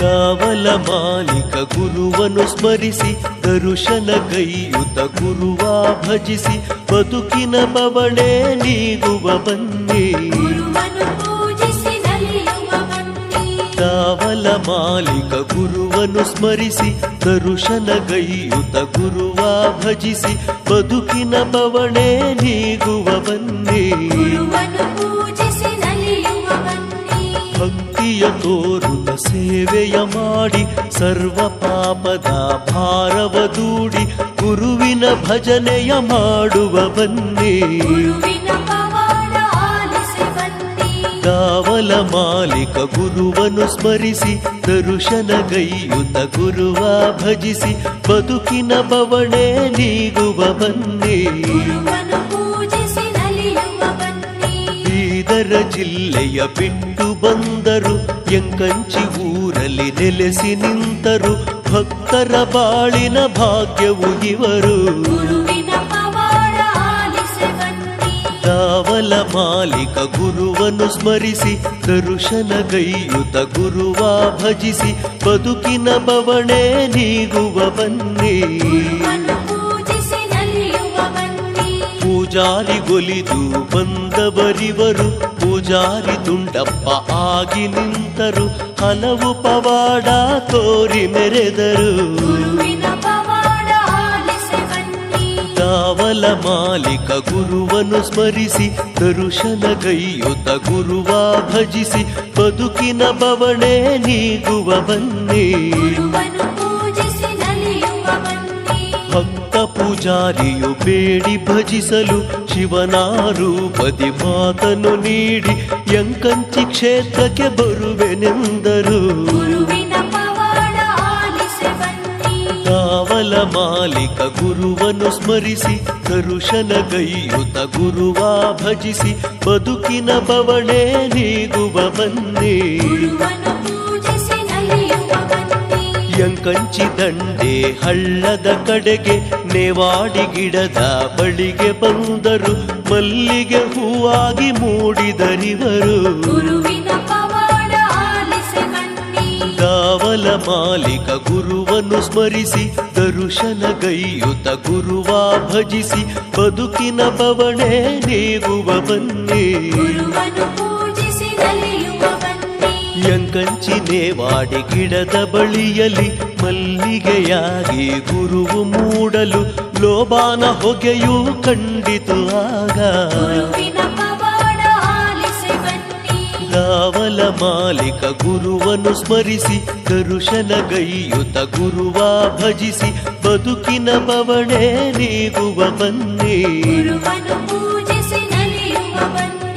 ದಾವಲ ಮಾಲಿಕ ಗುರುವನು ಸ್ಮರಿಸಿ ದರುಶನ ಕೈಯುತ ಗುರುವ ಭಜಿಸಿ ಬದುಕಿನ ಬವಣೆ ನೀಗುವ ಬನ್ನಿ. ಕಾವಲ ಮಾಲಿಕ ಗುರುವನು ಸ್ಮರಿಸಿ ದರುಶನ ಗೈಯುತ ಗುರುವ ಭಜಿಸಿ ಬದುಕಿನ ಬವಣೆ ನೀಗುವ ಬನ್ನಿ. ಸೇವೆಯ ಮಾಡಿ ಸರ್ವ ಪಾಪದ ಭಾರವ ದೂಡಿ ಗುರುವಿನ ಭಜನೆಯ ಮಾಡುವ ಬನ್ನಿ. ದಾವಲ ಮಾಲಿಕ ಗುರುವನು ಸ್ಮರಿಸಿ ದರುಶನ ಗೈಯುತ ಗುರುವ ಭಜಿಸಿ ಬದುಕಿನ ಬವಣೆ ನೀಗುವ ಬನ್ನಿ ಬೀದರ ಜಿಲ್ಲೆಯ ಬಿಟ್ಟು ಬಂದರು. ಎಂಕಂಚಿ ಊರಲ್ಲಿ ನೆಲೆಸಿ ನಿಂತರು. ಭಕ್ತರ ಬಾಳಿನ ಭಾಗ್ಯವು ಇವರು. ದಾವಲ ಮಾಲಿಕ ಗುರುವನು ಸ್ಮರಿಸಿ. ದರುಶನ ಗೈಯುತ ಗುರುವ ಭಜಿಸಿ. ಬದುಕಿನ ಬವಣೆ ನೀಗುವ ಬನ್ನಿ. ಪೂಜಾರಿಗೊಲಿದು ಬಂದವರಿವರು ಪೂಜಾರಿ ತುಂಡಪ್ಪ ಆಗಿ ನಿಂತರು ಹಲವು ಪವಾಡ ತೋರಿ ಮೆರೆದರು ಗುರುವಿನ ಪವಾಡ ಆಲಿಸಿ ಬನ್ನಿ ದಾವಲ ಮಾಲಿಕ ಗುರುವನು ಸ್ಮರಿಸಿ ದರುಶನ ಗೈಯುತ ಗುರುವ ಭಜಿಸಿ ಬದುಕಿನ ಬವಣೆ ನೀಗುವ ಬನ್ನಿ ಪೂಜಾರಿಯು ಬೇಡಿ ಭಜಿಸಲು ಶಿವನ ರೂಪದಿ ಮಾತನು ನೀಡಿ ಯಂಕಂಚಿ ಕ್ಷೇತ್ರಕ್ಕೆ ಬರುವೆನೆಂದರು. ಕಾವಲ ಮಾಲಿಕ ಗುರುವನು ಸ್ಮರಿಸಿ ಕರುಷನ ಗೈಯುತ ಗುರುವ ಭಜಿಸಿ ಬದುಕಿನ ಬವಣೆ ನೀಗುವ ಬನ್ನಿ. ಯಂಕಂಚಿ ದಂಡೆ ಹಳ್ಳದ ಕಡೆಗೆ ನೇವಾಡಿ ಗಿಡದ ಬಳಿಗೆ ಬಂದರು. ಮಲ್ಲಿಗೆ ಹೂವಾಗಿ ಮೂಡಿದರಿವರು ಕಾವಲ ದಾವಲ ಮಾಲಿಕ ಗುರುವನ್ನು ಸ್ಮರಿಸಿ ದರುಶನ ಗೈಯುತ ಗುರುವ ಭಜಿಸಿ ಬದುಕಿನ ಬವಣೆ ನೀಗುವ ಬನ್ನಿ. ಯಂಕಂಚಿ ನೇವಾಡಿ ಗಿಡದ ಬಳಿಯಲಿ ಮಲ್ಲಿಗೆಯಾಗಿ ಗುರುವು ಮೂಡಲು ಲೋಬಾನ ಹೊಗೆಯೂ ಕಂಡಿತು ಆಗ. ದಾವಲ ಮಾಲಿಕ ಗುರುವನ್ನು ಸ್ಮರಿಸಿ ದರುಶನ ಗೈಯುತ ಗುರುವ ಭಜಿಸಿ ಬದುಕಿನ ಬವಣೆ ನೀಗುವ ಬನ್ನಿ. ಪೂಜಿಸಿ ನಲಿಯುವ ಬನ್ನಿ.